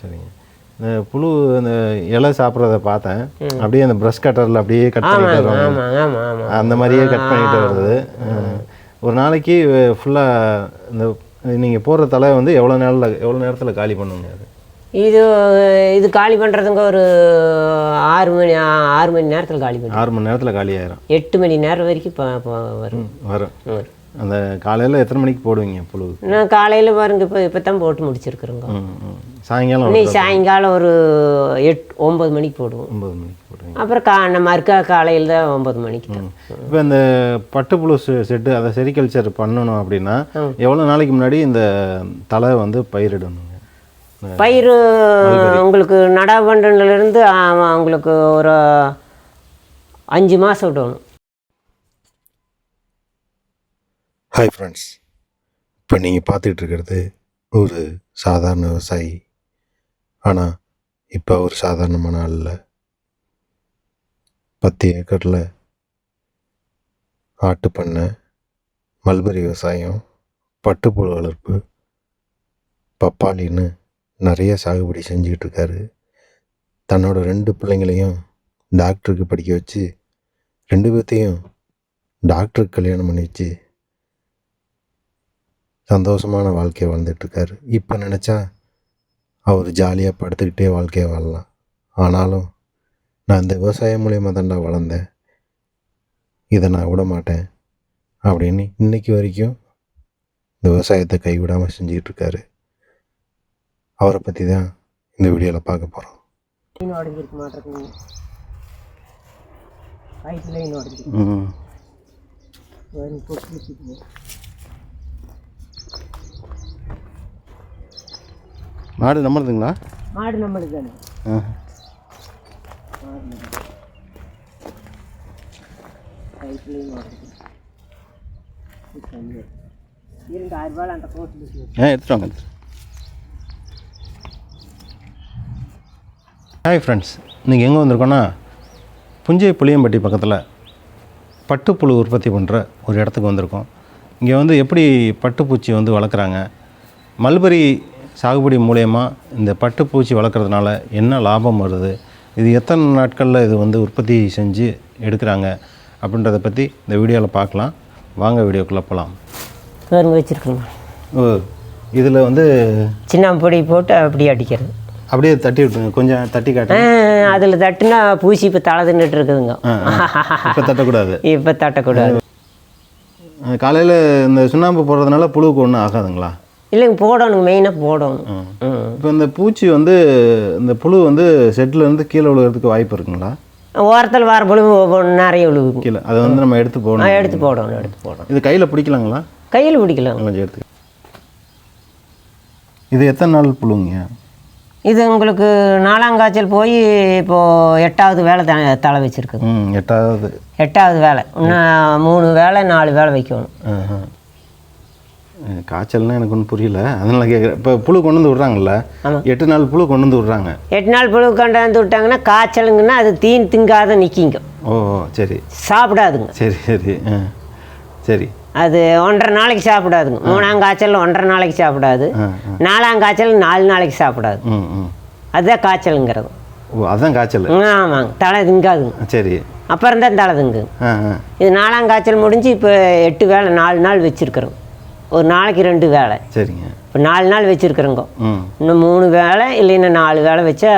சரிங்க. இந்த புழு அந்த இலை சாப்பிட்றத பார்த்தேன். அப்படியே அந்த ப்ரஷ் கட்டரில் அப்படியே கட் பண்ணிட்டு வருவாங்க. அந்த மாதிரியே கட் பண்ணிட்டு வருது. ஒரு நாளைக்கு ஃபுல்லாக இந்த நீங்கள் போடுற தலை வந்து எவ்வளோ நேரில் எவ்வளோ நேரத்தில் காலி பண்ணுங்க அது? இது இது காலி பண்ணுறதுங்க ஒரு ஆறு மணி ஆறு மணி நேரத்தில் காலி பண்ணி ஆறு மணி நேரத்தில் காலி ஆயிரும். எட்டு மணி நேரம் வரைக்கும் வரும். வரும். அந்த காலையில் எத்தனை மணிக்கு போடுவீங்க புழு? நான் காலையில் பாருங்க இப்போ இப்போ தான் போட்டு முடிச்சிருக்குறோங்க. சாயங்காலம் சாயங்காலம் ஒரு எட் ஒம்பது மணிக்கு போடுவோம். ஒம்பது மணிக்கு போடுவீங்க அப்புறம் கா நம்ம இருக்கா காலையில் தான் ஒம்பது மணிக்கு தான். இப்போ இந்த பட்டுப்புழு செ- செட்டு அதை செரிகல்ச்சர் பண்ணணும் அப்படின்னா எவ்வளோ நாளைக்கு முன்னாடி இந்த தலை வந்து பயிரிடணுங்க? பயிர் உங்களுக்கு நடா பண்ணுறதுலேருந்து உங்களுக்கு ஒரு அஞ்சு மாதம் விடணும். ஹாய் ஃப்ரெண்ட்ஸ் இப்போ நீங்கள் பார்த்துட்டு இருக்கிறது ஒரு சாதாரண விவசாயி. ஆனால் இப்போ ஒரு சாதாரணமான ஆள் இல்லை பத்து ஏக்கரில் ஆட்டு பண்ணை மல்பரி விவசாயம் பட்டுப்புழு வளர்ப்பு பப்பாளின்னு நிறைய சாகுபடி செஞ்சுக்கிட்டு இருக்காரு தன்னோட ரெண்டு பிள்ளைங்களையும் டாக்டருக்கு படிக்க வச்சு ரெண்டு பேர்த்தையும் டாக்டருக்கு கல்யாணம் பண்ணி வச்சு சந்தோஷமான வாழ்க்கையை வாழ்ந்துட்டுருக்காரு. இப்போ நினச்சா அவர் ஜாலியாக படுத்துக்கிட்டே வாழ்க்கையை வாழலாம். ஆனாலும் நான் இந்த விவசாயம் மூலியமாக தான்டா வளர்ந்தேன். இதை நான் விட மாட்டேன் அப்படின்னு இன்னைக்கு வரைக்கும் இந்த விவசாயத்தை கைவிடாமல் செஞ்சுக்கிட்டு இருக்காரு. அவரை பற்றி தான் இந்த வீடியோவில் பார்க்க போகிறோம் லைன் உடஞ்சிருக்க மாட்டேங்குது வரும் பொட்டு வச்சுக்குது மாடு நம்மளுதுங்களா? மாடு நம்மளுக்கு தானே அந்த போட்டு ஆ எடுத்துட்டு வாங்க ஹாய் ஃப்ரெண்ட்ஸ் இன்றைக்கி எங்கே வந்திருக்கோன்னா புஞ்சை புளியம்பட்டி பக்கத்தில் பட்டுப்புழு உற்பத்தி பண்ணுற ஒரு இடத்துக்கு வந்திருக்கோம். இங்கே வந்து எப்படி பட்டுப்பூச்சி வந்து வளர்க்குறாங்க? மல்பரி சாகுபடி மூலயமா இந்த பட்டுப்பூச்சி வளர்க்குறதுனால என்ன லாபம் வருது? இது எத்தனை நாட்களில் இது வந்து உற்பத்தி செஞ்சு எடுக்கிறாங்க? அப்படின்றத பற்றி இந்த வீடியோவில் பார்க்கலாம். வாங்க வீடியோக்குள்ளே போகலாம் பாருங்க வச்சுருக்குங்க ஓ இதில் வந்து சின்ன பொடி போட்டு அப்படி அடிக்கிறது. அப்படியே தட்டி விட்டுருங்க. கொஞ்சம் தட்டி காட்டு அதில் தட்டுனா பூசி இப்போ தலை தின்னுட்டு இருக்குதுங்க இப்போ தட்டக்கூடாது. இப்போ தட்டக்கூடாது. காலையில் இந்த சுண்ணாம்பு போடுறதுனால புழுவுக்கு ஒன்றும் ஆகாதுங்களா? இல்லைங்க போடணுங்க மெயினாக போடணும். இப்போ இந்த பூச்சி வந்து இந்த புழு வந்து செட்டில் இருந்து கீழே விழுகிறதுக்கு வாய்ப்பு இருக்குங்களா? ஓரத்தில் வர ஒவ்வொன்று நிறைய விழுகுங்க கீழே. அதை வந்து நம்ம எடுத்து ஆ, போடணும் எடுத்து போடணும் எடுத்து போடணும். இது கையில் பிடிக்கலாங்களா? கையில் பிடிக்கலாம். கொஞ்சம் எடுத்து. இது எத்தனை நாள் புழுங்க? இது உங்களுக்கு நாலாம் காய்ச்சல் போய் இப்போது எட்டாவது வேலை த தலை வச்சுருக்குங்க ம் எட்டாவது. எட்டாவது வேலை. இன்னும் மூணு வேலை நாலு வேலை வைக்கணும். அஹ் காய்ச்சல்னா எனக்கு ஒன்றும் புரியல. அதனால கேட்குறேன் இப்போ புழு கொண்டு வந்து விட்றாங்கல்ல எட்டு நாள் புழு கொண்டு வந்து விட்றாங்க. எட்டு நாள் புழு கொண்டாந்து விட்டாங்கன்னா காய்ச்சலுங்கன்னா அது தீன் திங்காத நிற்கிங்க ஓ சரி. சாப்பிடாதுங்க. சரி சரி. சரி. அது ஒன்றரை நாளைக்கு சாப்பிடாதுங்க. மூணாம் காய்ச்சல் ஒன்றரை நாளைக்கு சாப்பிடாது. நாலாம் காய்ச்சல் நாலு நாளைக்கு சாப்பிடாது. அதுதான் காய்ச்சலுங்கிறது. ஓ அதான் காய்ச்சல். ஆமாங்க. தலை திங்காதுங்க. சரி. அப்புறம் தான் தலை திங்குங்க. இது நாலாம் காய்ச்சல் முடிஞ்சு இப்போ எட்டு வேலை நாலு நாள் வச்சுருக்குறோம். ஒரு நாளைக்கு ரெண்டு வேலை. சரிங்க. இப்போ நாலு நாள் வச்சுருக்குறோங்க. இன்னும் மூணு வேலை இல்லைன்னா நாலு வேலை வச்சா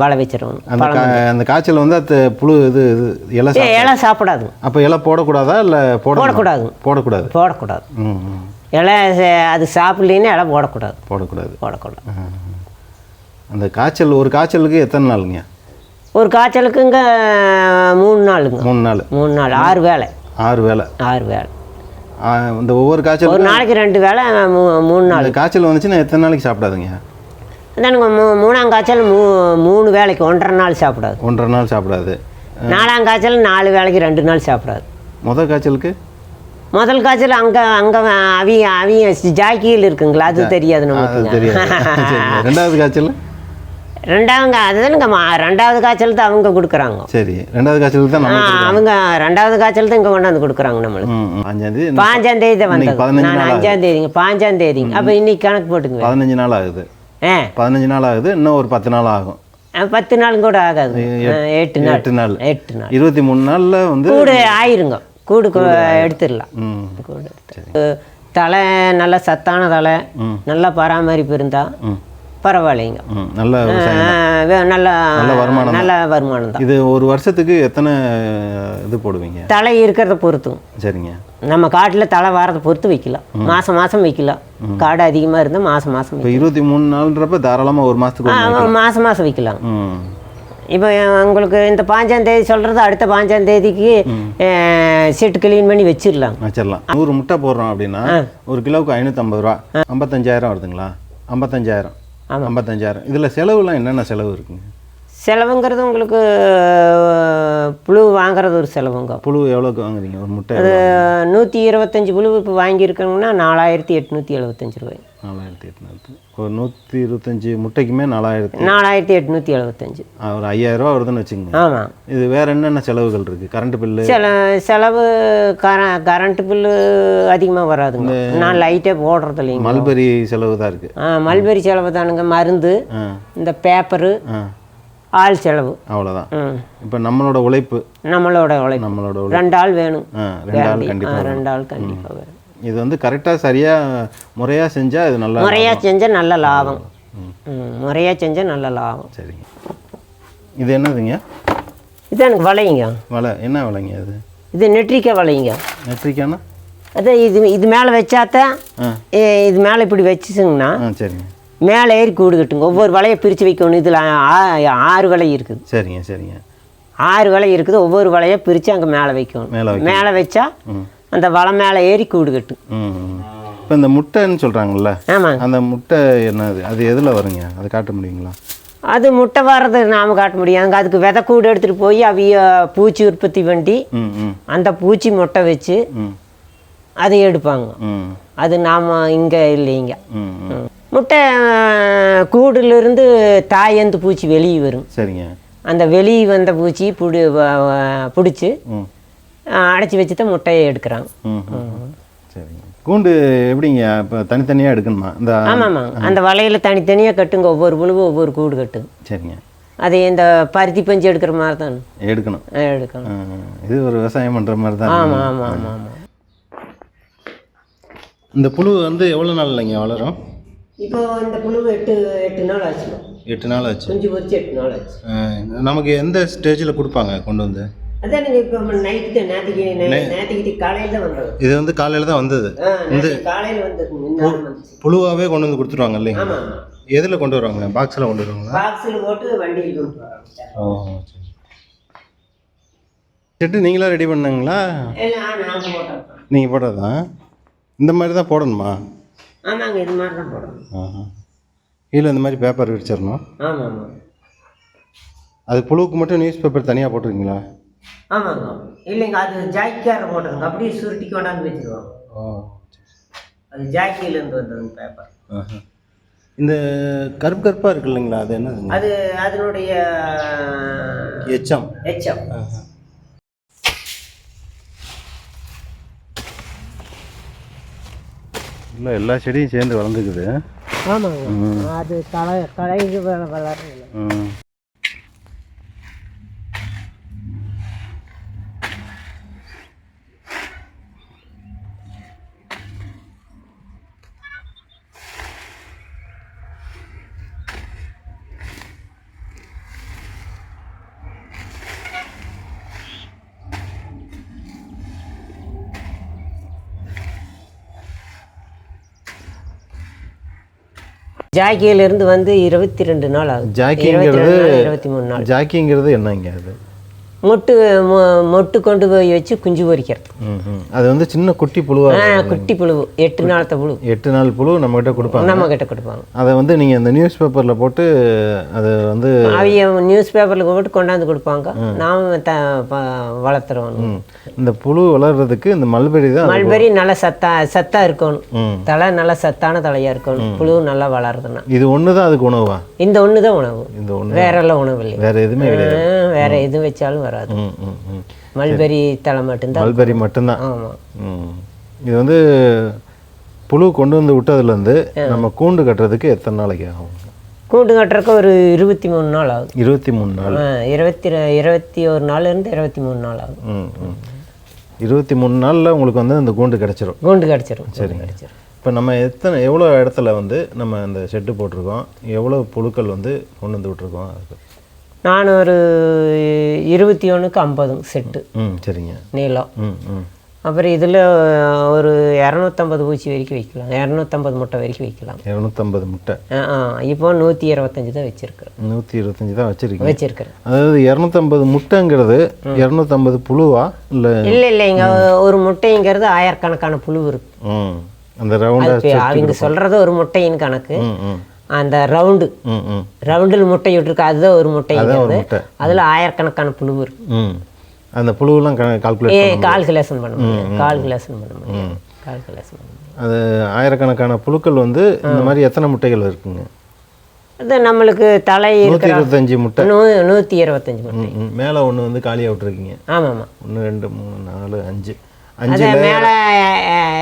வலை வச்சிடணும் அந்த காய்ச்சல் வந்து அது புழு இது இது இலை இலை சாப்பிடாதுங்க அப்போ இலை போடக்கூடாதா இல்லை போட போடக்கூடாது. போடக்கூடாது. ம் இலை அது சாப்பிட்லின்னா இலை போடக்கூடாது. போடக்கூடாது. போடக்கூடாது. அந்த காய்ச்சல் ஒரு காய்ச்சலுக்கு எத்தனை நாளுங்க? ஒரு காய்ச்சலுக்குங்க மூணு நாளுங்க. மூணு நாள். மூணு நாள் ஆறு வேலை. ஆறு வேலை. ஆறு வேலை. இந்த ஒவ்வொரு காய்ச்சல் ஒரு நாளைக்கு ரெண்டு வேலை மூ மூணு நாள். காய்ச்சல் வந்துச்சுன்னா எத்தனை நாளைக்கு சாப்பிடாதுங்க? அதானுங்க மூ மூணாம் காய்ச்சல் மூ மூணு வேலைக்கு ஒன்றரை நாள் சாப்பிடாது. ஒன்றரை நாள் சாப்பிடாது. நாலாம் காய்ச்சல் நாலு வேலைக்கு ரெண்டு நாள் சாப்பிடாது. முதல் காய்ச்சலுக்கு? முதல் காய்ச்சல் அங்கே அங்கே அவிய அவிய ஜாக்கியில் இருக்குங்களா? அது தெரியாது நமக்கு. ரெண்டாவது காய்ச்சல்? ரெண்டாவதுங்க அதுதானுங்க மா- ரெண்டாவது காய்ச்சல் தான் அவங்க கொடுக்குறாங்க. சரி ரெண்டாவது காய்ச்சலுக்கு தான் அவங்க ரெண்டாவது காய்ச்சல் தான் இங்கே கொண்டாந்து கொடுக்குறாங்க நம்மளுக்கு. ம் ம். அஞ்சாம் தேதி பாஞ்சாம் தேதி தான் வந்தது. நான் நாள் அஞ்சாம் தேதிங்க பாஞ்சாம் தேதிங்க அப்போ இன்னைக்கு கணக்கு போட்டுங்க பதினஞ்சு நாள் ஆகுது. ஆ. பதினஞ்சு நாள் ஆகுது இன்னும் ஒரு பத்து நாள் ஆகும். பத்து நாளும் கூட ஆகாது. எட்டு நாள். எட்டு நாள். எட்டு நாள். இருபத்தி மூணு நாளில் வந்து கூடு ஆயிருங்க. கூடு எடுத்துடலாம். ம். கூடு தலை நல்ல சத்தான தலை நல்ல பராமரிப்பு இருந்தால் பரவாயில்லைங்க. நல்ல நல்ல வருமானம் நல்ல வருமானம் தான். இது ஒரு வருஷத்துக்கு எத்தனை இது போடுவீங்க? தலை இருக்கிறத பொறுத்தும். சரிங்க. நம்ம காட்டில் தலை வாரத்தை பொறுத்து வைக்கலாம். மாதம் மாதம் வைக்கலாம். காடு அதிகமாக இருந்தால் மாதம் மாதம் இப்போ இருபத்தி மூணு நாள்ன்றப்ப தாராளமாக ஒரு மாதத்துக்கு மாதம் மாதம் வைக்கலாம். இப்போ உங்களுக்கு இந்த பாஞ்சாம் தேதி சொல்கிறது அடுத்த பாஞ்சாம் தேதிக்கு சீட்டு க்ளீன் பண்ணி வச்சிடலாம். வச்சிடலாம். நூறு முட்டை போடுறோம் அப்படின்னா ஒரு கிலோவுக்கு ஐநூற்றம்பது ரூபா. ஐம்பத்தஞ்சாயிரம் வருதுங்களா? ஐம்பத்தஞ்சாயிரம். ஐம்பத்தஞ்சாயிரம். இதில் செலவுலாம் என்னென்ன செலவு இருக்குங்க? செலவுங்கிறது உங்களுக்கு புழு வாங்குறது ஒரு செலவுங்க. புழு எவ்வளோக்கு வாங்குறீங்க? ஒரு முட்டை அது நூற்றி இருபத்தஞ்சி புழு இப்போ வாங்கியிருக்கோங்கன்னா நாலாயிரத்தி எட்நூற்றி எழுபத்தஞ்சு ரூபாய் நாலாயிரத்தி எட்நூறு ஒரு நூற்றி இருபத்தஞ்சி முட்டைக்குமே நாலாயிரத்தி நாலாயிரத்தி எட்நூற்றி எழுபத்தஞ்சு ஒரு ஐயாயிரம் ரூபா வருதுன்னு வச்சுக்கோங்க. ஆமாம் இது வேற என்னென்ன செலவுகள் இருக்குது கரண்ட் பில்லு செல செலவு கர கரண்ட் பில்லு அதிகமாக வராதுங்க. நான் லைட்டே போடுறது இல்லைங்க. மல்பரி செலவு தான் இருக்குது ஆ மல்பெரி செலவு தானுங்க. மருந்து இந்த பேப்பரு ஆள் செலவு. அவ்வளோதான் இப்போ நம்மளோட உழைப்பு நம்மளோட உழைப்பு. நம்மளோட ரெண்டு ஆள் வேணும். ரெண்டு ஆள் கண்டிப்பாக ரெண்டு ஆள் கண்டிப்பாக வேணும். இது வந்து கரெக்டாக சரியாக முறையாக செஞ்சால் இது நல்லா முறையாக செஞ்சால் நல்ல லாபம். முறையாக செஞ்சால் நல்ல லாபம். சரிங்க. இது என்னதுங்க? இது எனக்கு வளையுங்க வலை என்ன வலைங்க அது இது நெட்ரிக்காய் வளையுங்க நெட்ரிக்கானா அதான் இது இது மேலே ஏ, இது மேலே இப்படி வச்சுச்சுங்கன்னா சரிங்க. மேலே ஏறி கூடு கட்டுங்க ஒவ்வொரு வலையை பிரித்து வைக்கணும். இதில் ஆறு வலை இருக்குது. சரிங்க சரிங்க. ஆறு வலை இருக்குது. ஒவ்வொரு வலையை பிரித்து அங்கே மேலே வைக்கணும். மேலே வச்சா அந்த வலை மேலே ஏறி கூடு கட்டு ம் இப்போ இந்த முட்டைன்னு சொல்கிறாங்கல்ல ஆமாங்க. அந்த முட்டை என்னது? அது எதில் வருங்க? அது காட்ட முடியுங்களா? அது முட்டை வர்றது நாம் காட்ட முடியாதுங்க. அதுக்கு விதை கூடு எடுத்துகிட்டு போய் அவிய பூச்சி உற்பத்தி ம் அந்த பூச்சி முட்டை வச்சு அதை எடுப்பாங்க. அது நாம் இங்கே இல்லைங்க. முட்டை கூடுலேருந்து தாயந்து பூச்சி வெளியே வரும். சரிங்க. அந்த வெளியே வந்த பூச்சி புடி பிடிச்சி அடைச்சி வச்சு தான் முட்டையை எடுக்கிறாங்க. சரிங்க. கூண்டு எப்படிங்க? இப்போ தனித்தனியாக எடுக்கணுமா? இந்த ஆமாம்மா அந்த வலையில் தனித்தனியாக கட்டுங்க. ஒவ்வொரு புழுவும் ஒவ்வொரு கூடு கட்டுங்க சரிங்க. அது இந்த பருத்தி பஞ்சு எடுக்கிற மாதிரி தான் எடுக்கணும். எடுக்கணும் இது ஒரு விவசாயம் பண்ணுற மாதிரி தான் ஆமாம் ஆமாம் ஆமாம் ஆமாம் இந்த புழு வந்து எவ்வளோ நாள் இல்லைங்க வளரும்? இப்போ இந்த புழு எட்டு எட்டு நாள் ஆச்சு. எட்டு நாள் ஆச்சு. குஞ்சு பொறிச்சு எட்டு நாள் ஆச்சு. நமக்கு எந்த ஸ்டேஜில் கொடுப்பாங்க கொண்டு வந்து? இது வந்து காலையில் தான் வந்தது. வந்துச்சு. புழுவாகவே கொண்டு வந்து கொடுத்துருவாங்க இல்லைங்க ஆமாம் ஆமாம் எதில் கொண்டு வருவாங்க? பாக்ஸில் கொண்டு வருவாங்களா? பாக்ஸில் போட்டு வண்டியில் கொண்டு செட்டு நீங்களா ரெடி பண்ணீங்களா? நாங்கள் போடுறதா இந்த மாதிரி தான் போடணுமா? ஆமாங்க இது மாதிரி தான் போடணும். ஆஹா. இல்லை இந்த மாதிரி பேப்பர் விரிச்சிடணும். ஆமாம் ஆமாம் அது புழுவுக்கு மட்டும் நியூஸ் பேப்பர் தனியாக போட்டிருக்கீங்களா? ஆமாங்க. இல்லைங்க அது ஜாக்கிக்கார போட்டதுங்க அப்படியே சுருட்டி கொண்டாந்து வச்சுருவாங்க ஓ அது ஜாக்கியிலேருந்து வந்ததுங்க பேப்பர் ஆஹா. இந்த கருப்பு கருப்பாக இருக்கு இல்லைங்களா? அது என்னதுங்க? அது அதனுடைய எச்சம் எச்சம் இல்லை எல்லா செடியும் சேர்ந்து வளர்ந்துக்குது. ஆமாங்க. அது களை களைக்கு வளருங்க ஜாக்கியிலிருந்து வந்து இருபத்தி ரெண்டு நாள் ஆகுது. ஜாக்கிங்கிறது இருபத்தி மூணு நாள். ஜாக்கிங்கிறது என்னங்க அது? மொட்டு மொட்டு கொண்டு போய் வச்சு குஞ்சு ம் அது வந்து சின்ன குட்டி புழுவா குட்டி புழு எட்டு நாளத்த புழு. எட்டு நாள் புழு நம்மகிட்ட கொடுப்பாங்க. நம்ம கிட்ட கொடுப்பாங்க. அதை வந்து நீங்கள் இந்த நியூஸ் பேப்பரில் போட்டு அதை வந்து அவைய நியூஸ் பேப்பரில் போட்டு கொண்டாந்து கொடுப்பாங்க. நாம் த வளர்த்துறோம். இந்த புழு வளர்றதுக்கு இந்த மல்பெரி தான் மல்பெரி நல்லா சத்தா சத்தா இருக்கணும். தலை நல்லா சத்தான தலையாக இருக்கணும். புழு நல்லா வளருதுன்னா. இது ஒன்று தான் அதுக்கு உணவா? இந்த ஒன்று தான் உணவு. இந்த ஒன்று வேறெல்லாம் உணவு இல்லை வேற எதுவுமே வேற எது வச்சாலும் வராது. மல்பெரி தலை மட்டும்தான் மல்பெரி மட்டும்தான். ஆமாம் இது வந்து புழு கொண்டு வந்து விட்டதுலேருந்து நம்ம கூண்டு கட்டுறதுக்கு எத்தனை நாளைக்கு ஆகும்? கூண்டு கட்டுறக்கு ஒரு இருபத்தி மூணு நாள் ஆகுது இருபத்தி மூணு நாள். இருபத்தி இருபத்தி ஒரு நாள்லேருந்து இருபத்தி மூணு நாள் ஆகுது ம் ம். இருபத்தி மூணு நாளில் உங்களுக்கு வந்து அந்த கூண்டு கிடச்சிரும். கூண்டு கிடச்சிரும். சரி கிடச்சிரும். இப்போ நம்ம எத்தனை எவ்வளோ இடத்துல வந்து நம்ம அந்த ஷெட்டு போட்டிருக்கோம்? எவ்வளோ புழுக்கள் வந்து கொண்டு வந்து விட்ருக்கோம் அதுக்கு நான் ஒரு இருபத்தி ஒன்றுக்கு ஐம்பதுங்க செட்டு சரிங்க. நீளம். அப்புறம் இதில் ஒரு இரநூத்தம்பது பூச்சி வரைக்கும் வைக்கலாம். இரநூத்தம்பது முட்டை வரைக்கும் வைக்கலாம். இரநூத்தம்பது முட்டை. ஆ இப்போ நூற்றி இருபத்தஞ்சி தான் வச்சுருக்கிறேன் நூற்றி இருபத்தஞ்சி தான் வச்சுருக்கீங்க. வச்சுருக்கிறேன் அதாவது இரநூத்தம்பது முட்டைங்கிறது இரநூத்தம்பது புழுவா இல்லை? இல்லை இல்லை இங்கே ஒரு முட்டைங்கிறது ஆயிரக்கணக்கான புழு இருக்கு. அந்த ரவுண்டாக இப்போ அவங்க சொல்கிறது ஒரு முட்டையின் கணக்கு. அந்த ரவுண்டு ம் ம். ரவுண்டில் முட்டை விட்டுருக்கு அதுதான் ஒரு முட்டை. அதில் ஆயிரக்கணக்கான புழு இருக்கு. ம். அந்த புழுவெல்லாம் கால்குலேட் ஏ கால்குலேஷன் பண்ண முடியும் கால்குலேஷன் பண்ண முடியும் கால்குலேஷன் அது ஆயிரக்கணக்கான புழுக்கள் வந்து இந்த மாதிரி எத்தனை முட்டைகள் இருக்குங்க? அது நம்மளுக்கு தலை இருபத்தஞ்சி முட்டை. நூ நூற்றி இருபத்தஞ்சி முட்டை. மேலே ஒன்று வந்து காலியாக விட்டுருக்கீங்க. ஆமாம். ஆமாம் ஒன்று ரெண்டு மூணு நாலு அஞ்சு. அஞ்சு மேலே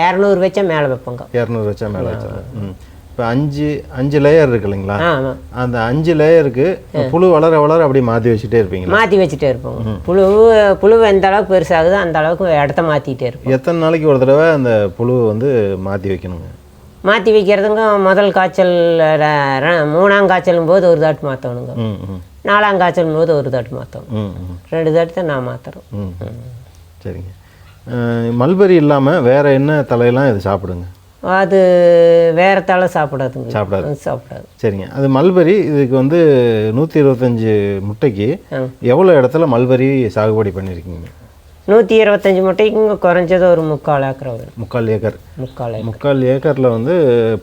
இரநூறு வச்சா மேலே வைப்போங்க. இரநூறு வச்சா மேலே வச்சிடலாம். ம். இப்போ அஞ்சு அஞ்சு லேயர் இருக்கு இல்லைங்களா அந்த அஞ்சு லேயருக்கு புழு வளர வளர அப்படியே மாற்றி வச்சுட்டே இருப்பீங்களா? மாற்றி வச்சுட்டே இருப்போங்க புழு புழு எந்த அளவுக்கு பெருசாகுதோ அந்த அளவுக்கு இடத்த மாற்றிட்டே இருப்போம். எத்தனை நாளைக்கு ஒரு தடவை அந்த புழுவை வந்து மாற்றி வைக்கணுங்க? மாற்றி வைக்கிறதுங்க முதல் காய்ச்சல் மூணாம் காய்ச்சலும் போது ஒரு தாட்டு மாற்றணுங்க நாலாம் காய்ச்சலும் போது ஒரு தாட்டு மாற்றணும் ரெண்டு தாட்டு தான் நான் மாற்றுறோம் சரிங்க. மல்பெரி இல்லாமல் வேற என்ன தலையெல்லாம் இது சாப்பிடுங்க? அது வேற தலை சாப்பிடாதுங்க. சாப்பிடாது. அது சாப்பிடாது. சரிங்க. அது மல்பெரி இதுக்கு வந்து நூற்றி இருபத்தஞ்சி முட்டைக்கு. எவ்வளோ இடத்துல மல்பெரி சாகுபடி பண்ணியிருக்கீங்க நூற்றி இருபத்தஞ்சி முட்டைக்குங்க குறைஞ்சது ஒரு முக்கால் ஏக்கர் வரும். முக்கால் ஏக்கர். முக்கால் முக்கால் ஏக்கரில் வந்து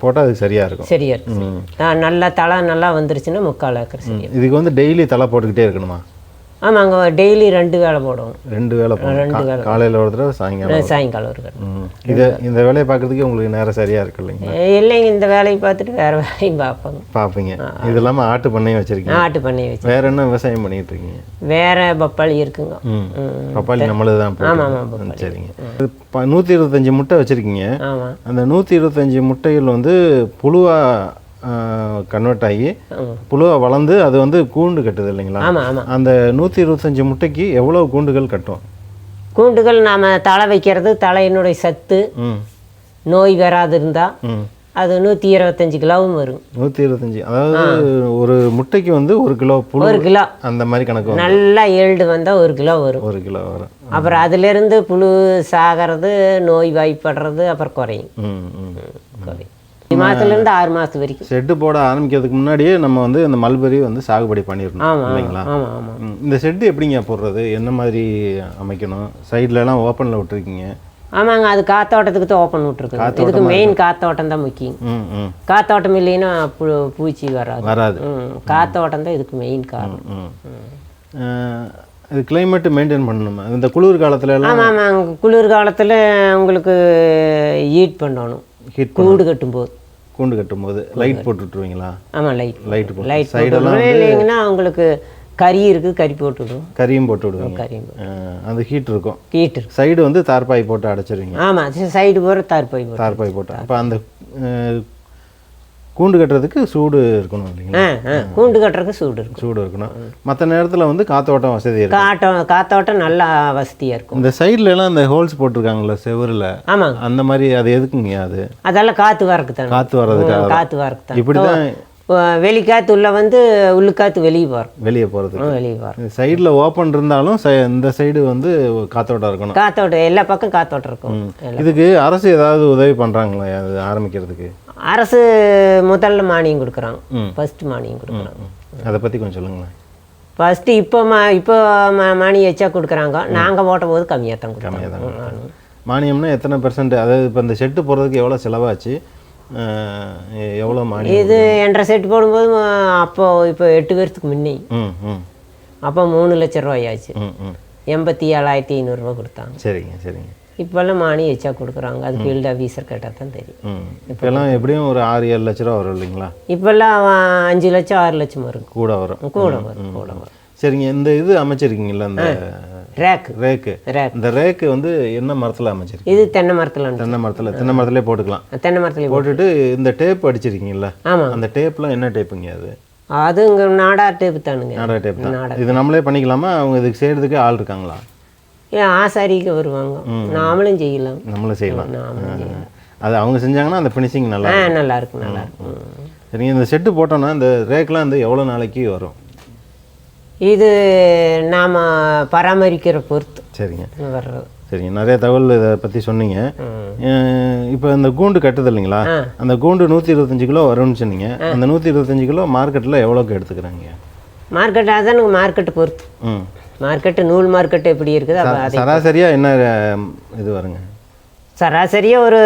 போட்டால் அதுக்கு சரியாக இருக்கும். சரியா இருக்கு ஆ, நல்லா தலை நல்லா வந்துருச்சுன்னா முக்கால் ஏக்கர் இதுக்கு வந்து டெய்லி தலை போட்டுக்கிட்டே இருக்கணுமா? ஆமாங்க டெய்லி ரெண்டு வேலை போடுவோம் ரெண்டு வேலை போடணும் காலையில் ஒரு தடவை சாயங்காலம் சாயங்காலம் ஒரு வேலை. இதை இந்த வேலையை பார்க்கறதுக்கு உங்களுக்கு நேரம் சரியாக இருக்கு இல்லைங்களா? இல்லைங்க இந்த வேலையை பார்த்துட்டு வேற வேலையும் பார்ப்போங்க. பார்ப்பீங்க இது இல்லாமல் ஆட்டு பண்ணையும் வச்சுருக்கீங்க. ஆட்டு பண்ணி வச்சு வேற என்ன விவசாயம் பண்ணிட்டு இருக்கீங்க? வேற பப்பாளி இருக்குங்க. பப்பாளி நம்மளது தான் போட்டு. சரிங்க. இது ப- நூற்றி இருபத்தஞ்சி முட்டை வச்சுருக்கீங்க. ஆமாம் அந்த நூற்றி இருபத்தஞ்சி முட்டைகள் வந்து புழுவாக கன்வெர்ட் ஆகி புழுவாக வளர்ந்து அது வந்து கூண்டு கட்டுது இல்லைங்களா? அந்த நூற்றி இருபத்தஞ்சி முட்டைக்கு எவ்வளோ கூண்டுகள் கட்டும்? கூண்டுகள் நாம் தலை வைக்கிறது தலையினுடைய சத்து ம். நோய் வராது இருந்தால் அது நூற்றி இருபத்தஞ்சி கிலோவும் வரும். நூற்றி இருபத்தஞ்சி. அதாவது ஒரு முட்டைக்கு வந்து ஒரு கிலோ புழு ஒரு கிலோ. அந்த மாதிரி கணக்கு நல்லா ஏழ்டு வந்தால் ஒரு கிலோ வரும். ஒரு கிலோ வரும். அப்புறம் அதிலிருந்து புழு சாகிறது நோய் வாய்ப்படுறது அப்புறம் குறையும். குறையும். அஞ்சு மாதத்துலேருந்து ஆறு மாதத்து வரைக்கும். செட்டு போட ஆரம்பிக்கிறதுக்கு முன்னாடியே நம்ம வந்து இந்த மல்பெரி வந்து சாகுபடி பண்ணிடணும் இல்லைங்களா? ஆமாம் ஆமாம் இந்த செட்டு எப்படிங்க போடுறது? என்ன மாதிரி அமைக்கணும்? சைடுல எல்லாம் ஓப்பனில் விட்டுருக்கீங்க. ஆமாங்க அது காத்தோட்டத்துக்கு தான் ஓப்பன் விட்ருக்கு இதுக்கு மெயின் காத்தோட்டம் தான் முக்கியம். காத்தோட்டம் இல்லைன்னா பூச்சி வராது. வராது. காத்தோட்டம் தான் இதுக்கு மெயின் காரணம். இது கிளைமேட் மெயின்டைன் பண்ணணுமா? இந்த குளிர் காலத்துல எல்லாம் ஆமாம் ஆமாம் குளிர் காலத்தில் உங்களுக்கு ஹீட் பண்ணணும். ஹீட் கூடு கட்டும்போது. கூண்டு கட்டும்போது லைட் போட்டு. விட்டுருவீங்களா ஆமாம் லைட் லைட் லைட் சைடெல்லாம் இல்லைங்கன்னா உங்களுக்கு கறி இருக்குது கறி போட்டு விடுவோம் கறியும் போட்டு. விடுவீங்க கறி அஹ், அந்த ஹீட் இருக்கும். ஹீட் இருக்கு சைடு வந்து தார்பாய் போட்டு அடைச்சிருவீங்க. ஆமாம் சைடு போகிற தார்பாய் போட்டு தார்பாய் போட்டு. அப்போ அந்த கூண்டு கட்டுறதுக்கு சூடு இருக்கணும் இல்லைங்களா? கூண்டு கட்டுறதுக்கு சூடு இருக்கும் சூடு இருக்கணும். மற்ற நேரத்தில் வந்து காத்தோட்டம் வசதி இருக்கும் காட்டம் காத்தோட்டம் நல்லா வசதியாக இருக்கும். இந்த சைடுல எல்லாம் இந்த ஹோல்ஸ் போட்டிருக்காங்கல்ல செவரில்? ஆமாங்க. அந்த மாதிரி அது எதுக்குங்க அது? அதெல்லாம் காற்று வரக்கு தானே. காற்று வர்றதுக்காக காற்று வரக்கு தான். இப்படி தான் வெளிக்காற்று உள்ள வந்து உள்ளுக்காற்று வெளியே வரும் வெளியே போகிறதுக்கு வெளியே வரும் சைடில் ஓப்பன் இருந்தாலும் இந்த சைடு வந்து காத்தோட்டம் இருக்கணும். காத்தோட்டம் எல்லா பக்கம் காத்தோட்டம் இருக்கும். இதுக்கு அரசு ஏதாவது உதவி பண்ணுறாங்களா அது ஆரம்பிக்கிறதுக்கு? அரசு முதல்ல மானியம் கொடுக்குறாங்க. ம். ஃபர்ஸ்ட் மானியம் கொடுக்குறாங்க. அதை பற்றி கொஞ்சம் சொல்லுங்களேன். ஃபஸ்ட்டு இப்போ மா இப்போ மா மானியம் எச்சா கொடுக்குறாங்க. நாங்கள் போட்ட போது கம்மியாக தான் தான் மானியம்னா எத்தனை பெர்சன்ட் அதாவது இப்போ இந்த செட்டு போடுறதுக்கு எவ்வளோ செலவாச்சு? எவ்வளோ மானியம் இது என்ற செட் போடும்போது அப்போ இப்போ எட்டு பேர்த்துக்கு முன்னே. அப்போ மூணு லட்ச ரூபாயாச்சு எண்பத்தி ஏழாயிரத்தி ஐநூறுரூவா கொடுத்தாங்க. சரிங்க சரிங்க. இப்போல்லாம் மானியம் எச்சா கொடுக்குறாங்க. அது ஃபீல்டு ஆஃபீஸர் கேட்டால் தான் தெரியும். இப்போல்லாம் எப்படியும் ஒரு ஆறு ஏழு லட்ச ரூபா வரும் இல்லைங்களா? இப்போல்லாம் அஞ்சு லட்சம் ஆறு லட்சம் வரும். கூட வரும். கூட வரும் கூட வரும். சரிங்க இந்த இது அமைச்சிருக்கீங்கல்ல இந்த ரேக்கு. ரேக்கு. ரேக் இந்த ரேக்கு வந்து என்ன மரத்தில் அமைச்சிருக்கீங்க? இது தென்னை மரத்தில் தென்னை மரத்தில் தென்னை மரத்துலேயே போட்டுக்கலாம். தென்னை மரத்தில் போட்டுட்டு இந்த டேப் அடிச்சிருக்கீங்கல்ல? ஆமாம் அந்த டேப்லாம் என்ன டேப்புங்க அது? அது இங்கே நாடார் டேப்பு தானுங்க. நாடக டைப் தான். இது நம்மளே பண்ணிக்கலாமா? அவங்க இதுக்கு செய்கிறதுக்கு ஆள் இருக்காங்களா? ஏன் ஆசாரிக்கு வருவாங்க. நாமளும் செய்யலாம். நம்மளும் செய்யலாம். நாமளும் அது அவங்க செஞ்சாங்கன்னா அந்த ஃபினிஷிங் நல்லா நல்லா இருக்கு நல்லா இருக்கு ம். சரிங்க இந்த செட்டு போட்டோன்னா இந்த ரேக்லாம் வந்து எவ்வளோ நாளைக்கு வரும்? இது நாம் பராமரிக்கிற பொறுத்து சரிங்க. வர்றது. சரிங்க நிறைய தகவல் இதை பற்றி சொன்னீங்க. இப்போ இந்த கூண்டு கட்டுது இல்லைங்களா? அந்த கூண்டு நூற்றி இருபத்தஞ்சி கிலோ வரும்னு சொன்னீங்க. அந்த நூற்றி இருபத்தஞ்சி கிலோ மார்க்கெட்டில் எவ்வளோக்கு எடுத்துக்கிறாங்க? மார்க்கெட் அதானுங்க மார்க்கெட்டு பொறுத்து. ம். மார்க்கெட்டு நூல் மார்க்கெட்டு எப்படி இருக்குது? அப்போ சராசரியாக என்ன இது வருங்க? சராசரியாக ஒரு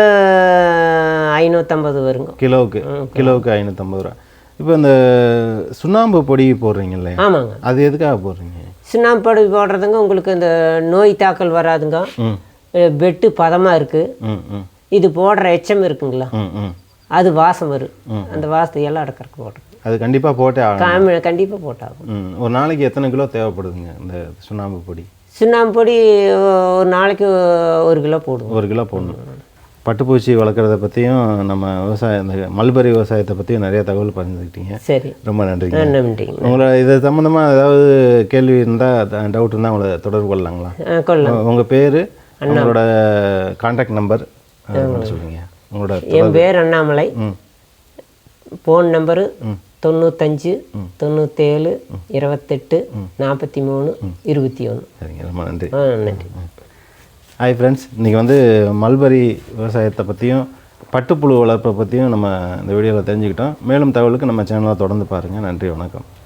ஐநூற்றம்பது வருங்க. கிலோவுக்கு கிலோவுக்கு ஐநூற்றம்பது ரூபா. இப்போ இந்த சுண்ணாம்பு பொடி போடுறீங்க இல்லையா ஆமாங்க. அது எதுக்காக போடுறீங்க? சுண்ணாம்பு பொடி போடுறதுங்க உங்களுக்கு இந்த நோய் தாக்கல் வராதுங்க. பெட்டு பதமாக இருக்குது ம் ம். இது போடுற எச்சம் இருக்குங்களா? அது வாசம் வரும். அந்த வாசத்தையெல்லாம் அடக்கறக்கு போடுறது அது கண்டிப்பாக போட்டே ஆகணும். காமி கண்டிப்பாக போட்டாகும் ம் ஒரு நாளைக்கு எத்தனை கிலோ தேவைப்படுதுங்க இந்த சுண்ணாம்பு பொடி? சுண்ணாம்பு பொடி ஒரு நாளைக்கு ஒரு கிலோ போடுவோம். ஒரு கிலோ போடணும். பட்டுப்பூச்சி வளர்க்குறத பற்றியும் நம்ம விவசாயம் இந்த மல்பரி விவசாயத்தை பற்றியும் நிறைய தகவல் பகிர்ந்துக்கிட்டீங்க சரி. ரொம்ப நன்றிங்க. நன்றிங்க. உங்களை இது சம்மந்தமாக ஏதாவது கேள்வி இருந்தால் டவுட் இருந்தால் உங்களை தொடர்பு கொள்ளலாங்களா? கொள்ளலாம். உங்கள் பேர் உங்களோட காண்டாக்ட் நம்பர் சொல்லுங்க. உங்களோட என் பேர் அண்ணாமலை. ம். ஃபோன் நம்பரு தொண்ணூத்தஞ்சு தொண்ணூற்றேழு இருபத்தெட்டு நாற்பத்தி மூணு இருபத்தி ஒன்று சரிங்க ரொம்ப நன்றி. நன்றி. ஹாய் ஃப்ரெண்ட்ஸ் இன்றைக்கி வந்து மல்பரி விவசாயத்தை பற்றியும் பட்டுப்புழு வளர்ப்பை பற்றியும் நம்ம இந்த வீடியோவில் தெரிஞ்சுக்கிட்டோம். மேலும் தகவலுக்கு நம்ம சேனலை தொடர்ந்து பாருங்கள் நன்றி வணக்கம்.